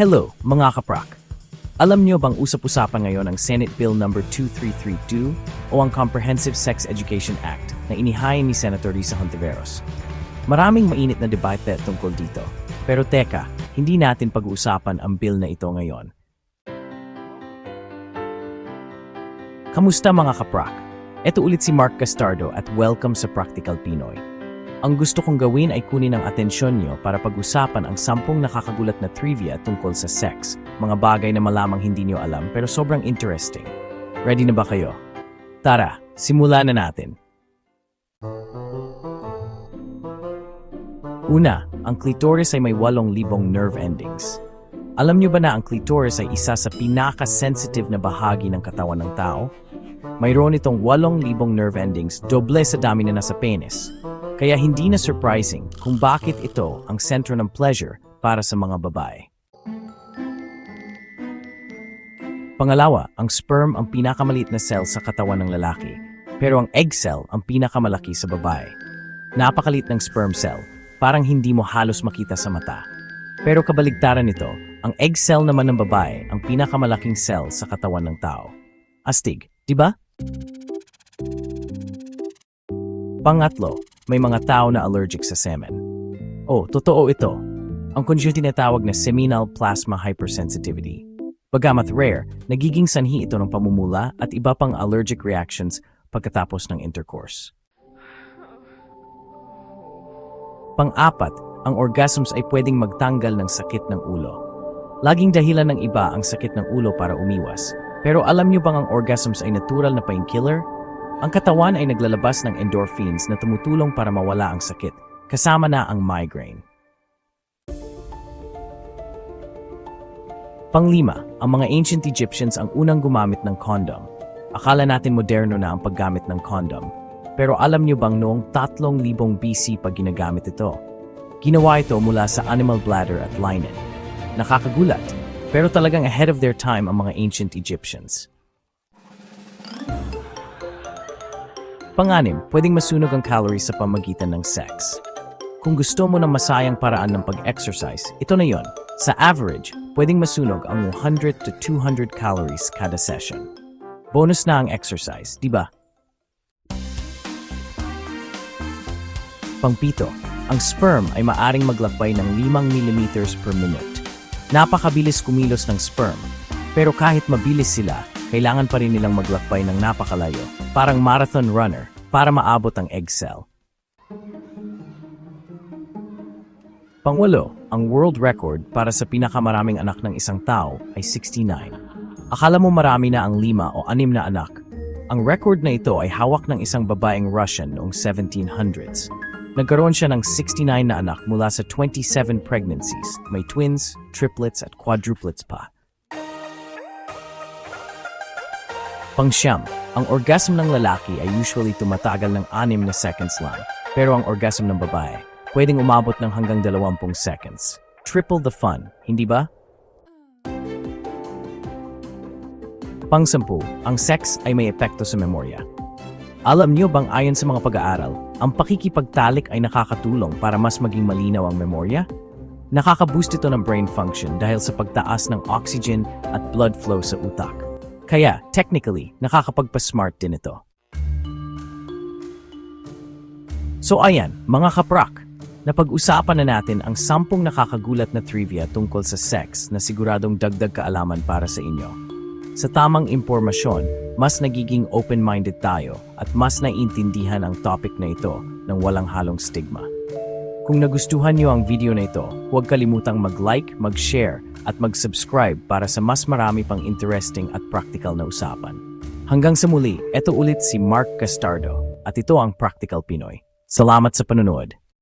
Hello, mga kaprak. Alam niyo bang usap-usapan ngayon ang Senate Bill No. 2332 o ang Comprehensive Sex Education Act na inihain ni Senator Risa Hontiveros? Maraming mainit na debate tungkol dito. Pero teka, hindi natin pag-uusapan ang bill na ito ngayon. Kamusta mga kaprak? Ito ulit si Mark Castardo at welcome sa Practical Pinoy. Ang gusto kong gawin ay kunin ang atensyon nyo para pag-usapan ang sampung nakakagulat na trivia tungkol sa sex, mga bagay na malamang hindi nyo alam pero sobrang interesting. Ready na ba kayo? Tara, simulan na natin. Una, ang clitoris ay may 8,000 nerve endings. Alam nyo ba na ang clitoris ay isa sa pinaka-sensitive na bahagi ng katawan ng tao? Mayroon itong 8,000 nerve endings, doble sa dami na nasa penis. Kaya hindi na surprising kung bakit ito ang sentro ng pleasure para sa mga babae. Pangalawa, ang sperm ang pinakamaliit na cell sa katawan ng lalaki, pero ang egg cell ang pinakamalaki sa babae. Napakalit ng sperm cell, parang hindi mo halos makita sa mata. Pero kabaligtaran nito, ang egg cell naman ng babae ang pinakamalaking cell sa katawan ng tao. Astig, di ba? Pangatlo, may mga tao na allergic sa semen. Oh, totoo ito. Ang kondisyon tinatawag na seminal plasma hypersensitivity. Bagamat rare, nagiging sanhi ito ng pamumula at iba pang allergic reactions pagkatapos ng intercourse. Pang-apat, ang orgasms ay pwedeng magtanggal ng sakit ng ulo. Laging dahilan ng iba ang sakit ng ulo para umiwas. Pero alam niyo bang ang orgasms ay natural na painkiller? Ang katawan ay naglalabas ng endorphins na tumutulong para mawala ang sakit, kasama na ang migraine. Panglima, ang mga ancient Egyptians ang unang gumamit ng condom. Akala natin moderno na ang paggamit ng condom. Pero alam niyo bang noong 3,000 BC pa ginagamit ito? Ginawa ito mula sa animal bladder at linen. Nakakagulat, pero talagang ahead of their time ang mga ancient Egyptians. Panganim, pwedeng masunog ang calories sa pamagitan ng sex. Kung gusto mo ng masayang paraan ng pag-exercise, ito na yon. Sa average, pwedeng masunog ang 100 to 200 calories kada session. Bonus na ang exercise, di ba? Pangpito, ang sperm ay maaring maglakbay ng 5 mm per minute. Napakabilis kumilos ng sperm, pero kahit mabilis sila, kailangan pa rin nilang maglakbay ng napakalayo, parang marathon runner, para maabot ang egg cell. Pangwalo, ang world record para sa pinakamaraming anak ng isang tao ay 69. Akala mo marami na ang lima o anim na anak. Ang record na ito ay hawak ng isang babaeng Russian noong 1700s. Nagkaroon siya ng 69 na anak mula sa 27 pregnancies. May twins, triplets at quadruplets pa. Pangsyam, ang orgasm ng lalaki ay usually tumatagal ng 6 na seconds lang. Pero ang orgasm ng babae, pwedeng umabot ng hanggang 20 seconds. Triple the fun, hindi ba? Pangsampu, ang sex ay may epekto sa memorya. Alam niyo bang ayon sa mga pag-aaral, ang pakikipagtalik ay nakakatulong para mas maging malinaw ang memorya? Nakaka-boost ito ng brain function dahil sa pagtaas ng oxygen at blood flow sa utak. Kaya, technically, nakakapagpa-smart din ito. So ayan, mga kaprak, napag-usapan na natin ang sampung nakakagulat na trivia tungkol sa sex na siguradong dagdag kaalaman para sa inyo. Sa tamang impormasyon, mas nagiging open-minded tayo at mas naiintindihan ang topic na ito ng walang halong stigma. Kung nagustuhan niyo ang video na ito, huwag kalimutang mag-like, mag-share at mag-subscribe para sa mas marami pang interesting at practical na usapan. Hanggang sa muli, ito ulit si Mark Castardo at ito ang Practical Pinoy. Salamat sa panunod.